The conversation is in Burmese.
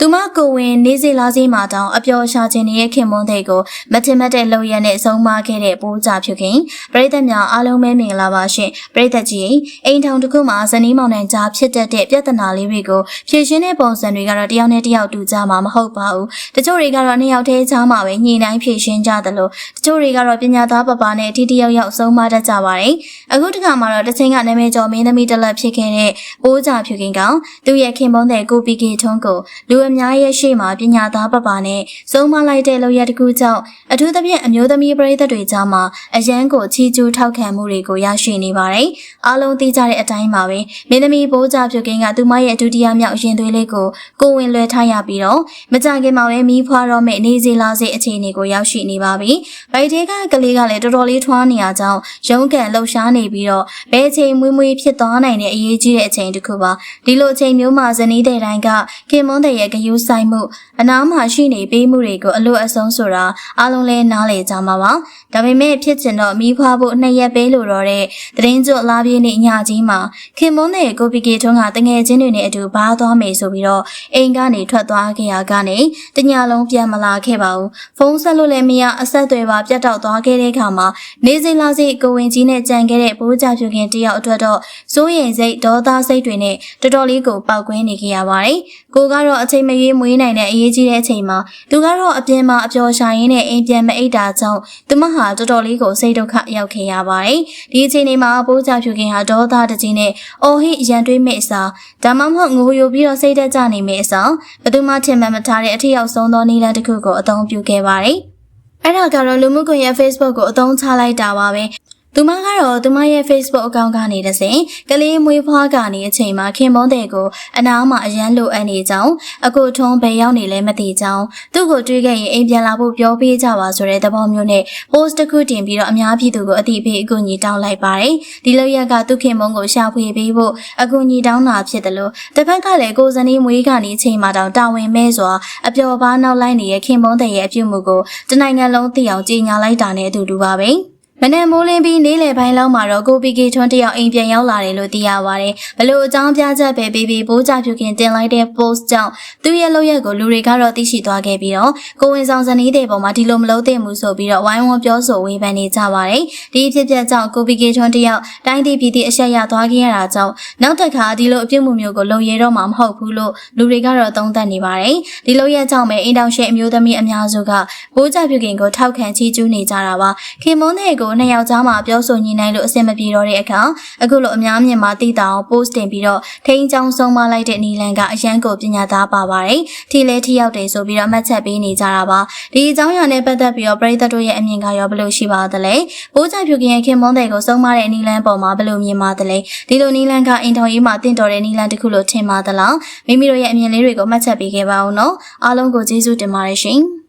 သူမကိုဝင်နေစီလာစီမှာတောင်အပျော်ရှာခြင်းရဲ့ခင်မွန်းတဲ့ကိုမထင်မှတ်တဲ့လောက်ရနဲ့ဆုံးမခဲ့တဲ့ပိုးကြဖြူခင်ပရိသတ်များအားလုံးပဲမင်္ဂလာပါရှင်ပရိသတ်ကြီးအိမ်ထောင်တစ်ခုမှာဇနီးမောင်နှံကြားဖြစ်တတ်တဲ့ပြဿနာလေးတွေကိုဖြေရှင်းတဲ့ပုံစံတွေကတော့တယောက်နဲ့တယောက်တူကြမှာမဟုတ်ပါဘူးတချို့တွေကတော့နှစ်ယောက်တည်းကြားမှာပဲညှိနှိုင်းဖြေရှင်းကြတယ်လို့တချို့တွေကတော့ပညာသားပပနဲ့အတီးတယောက်ယောက်ဆုံးမတတ်ကြပါတယ်အခုတစ်ခါမှာတော့တစ်ချိန်ကနာမည်ကျော်မင်းသမီးတစ်လက်ဖြစ်ခဲ့တဲ့ပိုးကြဖြူခင်ကောင်သူ့ရဲ့ခင်မွန်းတဲ့ကိုပီကေထွန်းကိုလူအများရဲ့ရှေ့မှာပညာသားပပနဲ့ဆုံးမလိုက်တဲ့လောက်ရတစ်ခုကြောင့်အထူးသဖြင့်အမျိုးသမီးပရိသတ်တွေကြားမှာအရန်ကိုချီကျူးထောက်ခံမှုတွေကိုရရှိနေပါတယ်။အားလုံးသိကြတဲ့အတိုင်းပါပဲမင်းသမီးဘိုးကြဖြူကင်းကသူမရဲ့ဒုတိယမြောက်ရင်သွေးလေးကိုကိုဝင်လွှဲထားရပြီးတော့မကြခင်မှာပဲမီးဖွားတော့မဲ့နေစီလာစေအခြေအနေကိုရောက်ရှိနေပါပြီ။ဗိုက်သေးကကလေးကလည်းတော်တော်လေးထွားနေရကြောင်းရုံးကန်လှုပ်ရှားနေပြီးတော့ဘယ်အချိန်မွေးမွေးဖြစ်သွားနိုင်တဲ့အရေးကြီးတဲ့အချိန်တစ်ခုပါ။ဒီလိုအချိန်မျိုးမှာဇနီးတဲ့တိုင်းကခင်မွန်းတဲ့ရဲ့ဂယုဆိုင်မှုအနားမှာရှိနေပေးမှုတွေကိုအလို့အဆုံးဆိုတာအားလုံးလဲနားလေကြမှာပါဒါပေမဲ့ဖြစ်ချင်တော့မိဖွားဖို့နှစ်ရက်ပေးလို့တော့တဲ့သတင်းကြွလာပြေးနေညကြီးမှာခင်မွန်းတဲ့ကိုပီကေထွန်းကတငယ်ချင်းတွေနဲ့အတူဘားသွားမယ်ဆိုပြီးတော့အိမ်ကနေထွက်သွားခဲ့ရကနေတညလုံးပြန်မလာခဲ့ပါဘူးဖုန်းဆက်လို့လည်းမရအဆက်အသွယ်ပါပြတ်တောက်သွားခဲ့တဲ့အခါမှာနေစဉ်လာစီကိုဝင်ကြီးနဲ့ကြံခဲ့တဲ့ဘိုးကြဖြူခင်တယောက်အတွက်တော့စိုးရိမ်စိတ်ဒေါသစိတ်တွေနဲ့တော်တော်လေးကိုပောက်ကွင်းနေခဲ့ရပါတယ်ကိုကတော့အချိန်မရွေးမွေးနိုင်တဲ့အရေးကြီးတဲ့အချိန်မှာသူကတော့အပြင်မှာအပျော်ရှာရင်းနဲ့အိမ်ပြန်မအိပ်တာကြောင့်သူမဟာတော်တော်လေးကိုစိတ်ဒုက္ခရောက်ခဲ့ရပါတယ်။ဒီအချိန်လေးမှာပိုးကြဖြူခင်ဟာဒေါသတကြီးနဲ့အော်ဟိရန်တွေးမဲ့အစားဒါမှမဟုတ်ငိုယိုပြီးတော့စိတ်သက်ကြနေမဲ့အစားဘယ်သူမှထင်မှတ်မထားတဲ့အထက်ရောက်ဆုံးသောနည်းလမ်းတစ်ခုကိုအသုံးပြုခဲ့ပါတယ်။အဲ့ဒါကတော့လူမှုကွန်ရက် Facebook ကိုအသုံးချလိုက်တာပါပဲ သူမကတော့သူမရဲ့ Facebook အကောင့်ကနေတစဉ်ကလေးမွေးဖွားကနေအချိန်မှာခင်မွန်းတဲ့ကိုအနားမှာအရန်လိုအပ်နေကြောင်းအခုထုံးဘယ်ရောက်နေလဲမသိကြောင်းသူ့ကိုတွေးခဲ့ရင်အိမ်ပြန်လာဖို့ပြောပေးကြပါဆိုတဲ့သဘောမျိုးနဲ့ post တစ်ခုတင်ပြီးတော့အများပြည်သူကိုအသိပေးအကူအညီတောင်းလိုက်ပါတယ်ဒီလောက်ရက်ကသူခင်မွန်းကိုရှာဖွေပေးဖို့အကူအညီတောင်းတာဖြစ်တယ်လို့တစ်ဖက်ကလည်းကိုဇနီးမွေးကနေအချိန်မှာတောင်တာဝန်မဲစွာအပျော်ပါးနောက်လိုက်နေတဲ့ခင်မွန်းတဲ့ရဲ့အပြုမှုကိုတနိုင်ငံလုံးသိအောင်ကြေညာလိုက်တာနဲ့အတူတူပါပဲ။ မနေ့မိုးလင်းပြီးနေ့လယ်ပိုင်းလောက်မှာတော့ကိုပီကေထွန်းတယောက်အိမ်ပြန်ရောက်လာတယ်လို့သိရပါတယ်။ဘလို့အကြောင်းပြချက်ပဲပြီးပြီးဘိုးကြဖြူခင်တင်လိုက်တဲ့ post ကြောင့်သူ့ရဲ့လုပ်ရက်ကိုလူတွေကတော့သိရှိသွားခဲ့ပြီးတော့ကိုဝင်ဆောင်ဇနီးတဲ့ပုံမှာဒီလိုမလုပ်သင့်ဘူးဆိုပြီးတော့ဝိုင်းဝန်းပြောဆိုဝေဖန်နေကြပါတယ်။ဒီအဖြစ်ပြက်ကြောင့်ကိုပီကေထွန်းတယောက်တိုင်းပြည်ပြည်အဆက်ရသွားခဲ့ရတာကြောင့်နောက်တစ်ခါဒီလိုအပြုတ်မှုမျိုးကိုလုံရတော့မှာမဟုတ်ဘူးလို့လူတွေကတော့သုံးသပ်နေပါတယ်။ဒီလိုရက်ကြောင့်ပဲအိမ်တောင်ရှိအမျိုးသမီးအများစုကဘိုးကြဖြူခင်ကိုထောက်ခံချီးကျူးနေကြတာပါ။ခင်မွန်းတဲ့ကိုနှစ်ယောက်ကြားမှာပြောဆိုညှိနှိုင်းလို့အဆင်မပြေတော့တဲ့အခါအခုလိုအများမြင်မှာတည်တောင် post တင်ပြီးတော့ထိန်းချောင်းဆုံးမလိုက်တဲ့နီလန်ကအရန်ကိုပညာသားပါပါတယ်။ထီလဲထီရောက်တယ်ဆိုပြီးတော့မှတ်ချက်ပေးနေကြတာပါ။ဒီအကြောင်းအရာနဲ့ပတ်သက်ပြီးတော့ပရိသတ်တို့ရဲ့အမြင်ကရောဘယ်လိုရှိပါသလဲ။ဘိုးကြဖြူခင်ရဲ့ခင်မွန်းတဲ့ကိုဆုံးမတဲ့နီလန်ပေါ်မှာဘယ်လိုမြင်ပါသလဲ။ဒီလိုနီလန်ကအင်ထောင်ရေးမှာတင့်တော်တဲ့နီလန်တစ်ခုလို့ထင်ပါသလား။မိမိတို့ရဲ့အမြင်လေးတွေကိုမှတ်ချက်ပေးခဲ့ပါဦးနော်။အားလုံးကိုကျေးဇူးတင်ပါတယ်ရှင်။